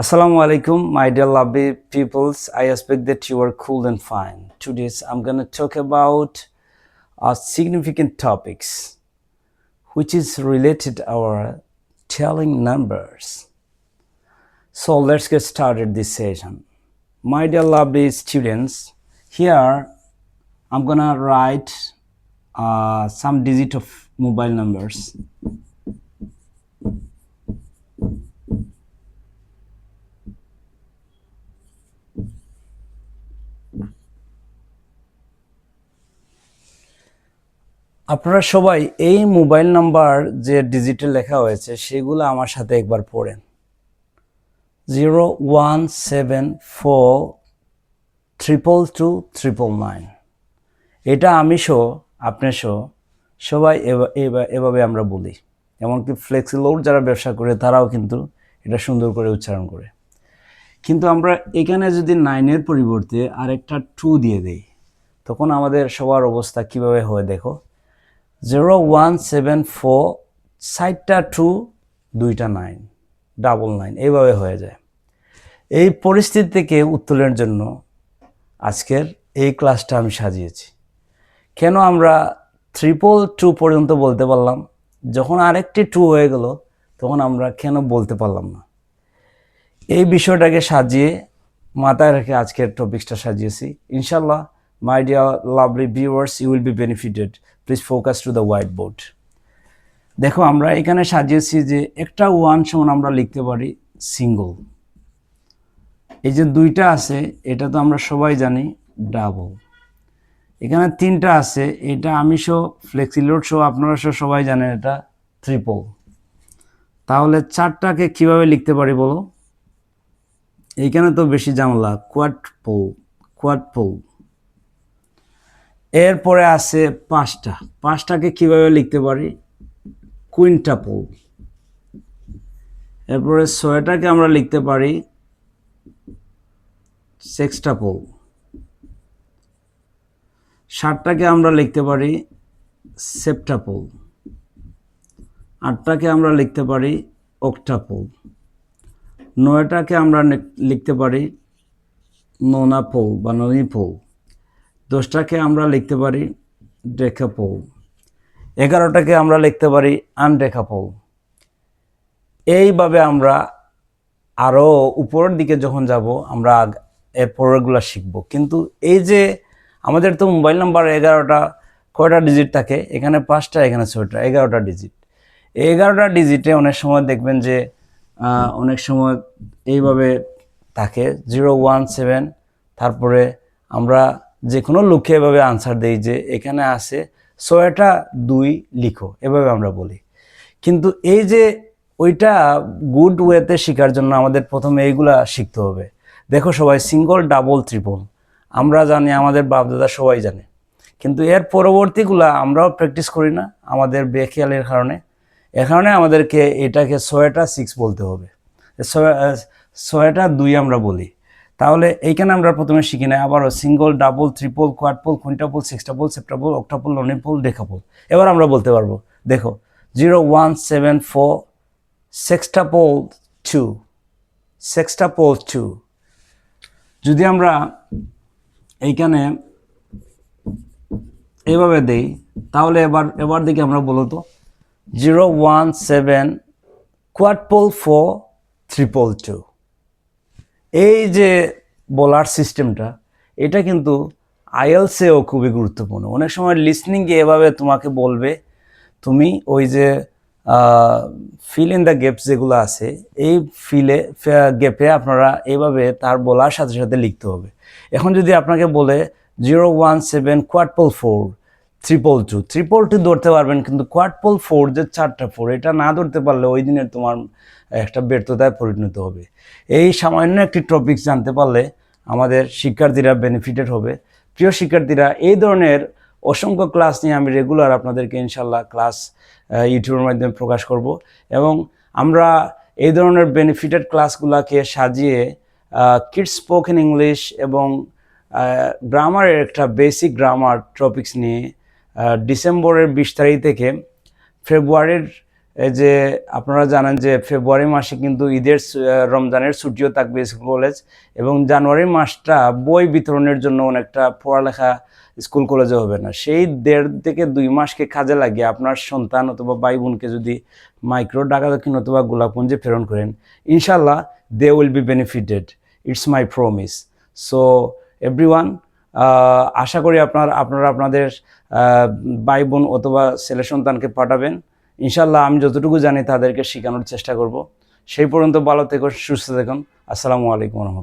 Assalamu alaikum, my dear lovely peoples. I expect that you are cool and fine. Today, I'm going to talk about uh, significant topics, which is related our telling numbers. So let's get started this session. My dear lovely students, here I'm gonna write uh, some digit of mobile numbers. আপনারা সবাই এই mobile number যে digital লেখা হয়েছে, সেগুলো আমার সাথে একবার পড়েন। Zero one seven four triple two triple nine এটা আমি শো, আপনি শো, সবাই এভাবে আমরা বলি। এমনকি ফ্লেক্সিলোড যারা ব্যবসা করে, তারাও কিন্তু এটা সুন্দর করে উচ্চারণ করে। কিন্তু আমরা এখানে যদি নাইনের পরিবর্তে আরেকটা টু দিয়ে দেই, তখন আমাদের সবার অবস্থা কীভাবে হয় দেখো। জিরো ওয়ান সেভেন ফোর সাইটটা টু দুইটা নাইন ডাবল নাইন এইভাবে হয়ে যায়। এই পরিস্থিতি থেকে উত্তোলনের জন্য আজকের এই ক্লাসটা আমি সাজিয়েছি। কেন আমরা ট্রিপল টু পর্যন্ত বলতে পারলাম? যখন আরেকটি টু হয়ে গেল, তখন আমরা কেন বলতে পারলাম না? এই বিষয়টাকে সাজিয়ে মাথায় রেখে আজকের টপিকসটা সাজিয়েছি। ইনশাল্লাহ my dear lovely viewers you will be benefited please focus to the white board দেখো, আমরা এখানে সাজিয়েছি যে একটা ওয়ান সমান আমরা লিখতে পারি সিঙ্গল এই যে দুইটা আছে, এটা তো আমরা সবাই জানি ডাবল এখানে তিনটা আছে, এটা আমি শো ফ্লেক্সিলোড শো আপনারা শো সবাই জানেন এটা ট্রিপল তাহলে চারটাকে কীভাবে লিখতে পারি বলো? এইখানে তো বেশি ঝামেলা কোয়াট পোল কোয়াড পোল এরপরে আছে পাঁচটা। পাঁচটাকে কীভাবে লিখতে পারি? কুইন্টা পোল এরপরে ছয়টাকে আমরা লিখতে পারি। সেক্সটা পোল সাতটাকে আমরা লিখতে পারি। সেপ্টাপোল আটটাকে আমরা লিখতে পারি। অক্টাপোল নয়টাকে আমরা লিখতে পারি। নোনাপোল বা ননিপোল দশটাকে আমরা লিখতে পারি ডেকাপোল এগারোটাকে আমরা লিখতে পারি আনডেকাপোল এইভাবে আমরা আরও উপরের দিকে যখন যাব, আমরা আগ- এর পরেরগুলো শিখব। কিন্তু এই যে আমাদের তো মোবাইল নাম্বার এগারোটা কয়টা ডিজিট থাকে? এখানে পাঁচটা, এখানে ছয়টা, এগারোটা ডিজিট এগারোটা ডিজিটে অনেক সময় দেখবেন যে অনেক সময় এইভাবে থাকে। জিরো ওয়ান সেভেন তারপরে আমরা যে কোনো লুকে এভাবে আনসার দিই যে এখানে আছে ছয়টা দুই লিখো, এভাবে আমরা বলি। কিন্তু এই যে ওইটা গুড ওয়েতে শেখার জন্য আমাদের প্রথমে এইগুলা শিখতে হবে। দেখো সবাই সিঙ্গল ডাবল ত্রিপল আমরা জানি, আমাদের বাপদাদা সবাই জানে। কিন্তু এর পরবর্তীগুলা আমরাও প্র্যাকটিস করি না, আমাদের বেখেয়ালের কারণে। এ কারণে আমাদেরকে এটাকে ছয়টা সিক্স বলতে হবে। ছয়টা দুই আমরা বলি। তাহলে এইখানে আমরা প্রথমে শিখি না আবারও single double triple quadruple quintuple sextuple septuple octuple nonuple decuple এবার আমরা বলতে পারব, দেখো zero one seven four sextuple two sextuple two যদি আমরা এইখানে এইভাবে দেই, তাহলে এবার এবার দিকে আমরা বলো তো zero one seven quadruple four triple two এই যে বলার সিস্টেমটা, এটা কিন্তু আইএলসেও খুবই গুরুত্বপূর্ণ। অনেক সময় লিসনিংয়ে এভাবে তোমাকে বলবে, তুমি ওই যে ফিল ইন দ্য গেপস যেগুলো আছে, এই ফিলে গেপে আপনারা এইভাবে তার বলার সাথে সাথে লিখতে হবে। এখন যদি আপনাকে বলে zero one seven quadruple four triple two triple two ধরতে পারবেন, কিন্তু কোয়াডপল ফোর যে চারটা ফোর এটা না ধরতে পারলে ওই দিনের তোমার একটা ব্যর্থতায় পরিণত হবে। এই সামান্য একটি টপিকস জানতে পারলে আমাদের শিক্ষার্থীরা বেনিফিটেড হবে। প্রিয় শিক্ষার্থীরা, এই ধরনের অসংখ্য ক্লাস নিয়ে আমি রেগুলার আপনাদেরকে ইনশাল্লাহ ক্লাস ইউটিউবের মাধ্যমে প্রকাশ করব এবং আমরা এই ধরনের বেনিফিটেড ক্লাসগুলোকে সাজিয়ে কিডস স্পোকেন ইংলিশ এবং গ্রামারের একটা বেসিক গ্রামার টপিকস নিয়ে ডিসেম্বরের বিশ তারিখ থেকে ফেব্রুয়ারির যে আপনারা জানেন যে ফেব্রুয়ারি মাসে কিন্তু ঈদের রমজানের ছুটিও থাকবে স্কুল কলেজ এবং জানুয়ারি মাসটা বই বিতরণের জন্য অনেকটা পড়ালেখা স্কুল কলেজে হবে না। সেই দেড় থেকে দুই মাসকে কাজে লাগিয়ে আপনার সন্তান অথবা ভাই বোনকে যদি মাইক্রো টাকা দক্ষিণ অথবা গোলাপুঞ্জে প্রেরণ করেন ইনশাল্লাহ they will be benefited it's my promise so everyone আশা করি আপনার, আপনারা আপনাদের ভাই বোন অথবা ছেলে সন্তানকে পাঠাবেন। ইনশাল্লাহ আমি যতটুকু জানি তাদেরকে শেখানোর চেষ্টা করব। সেই পর্যন্ত ভালো থেকো, সুস্থ থাকুন আসসালামু আলাইকুম রহমতুল্লাহ।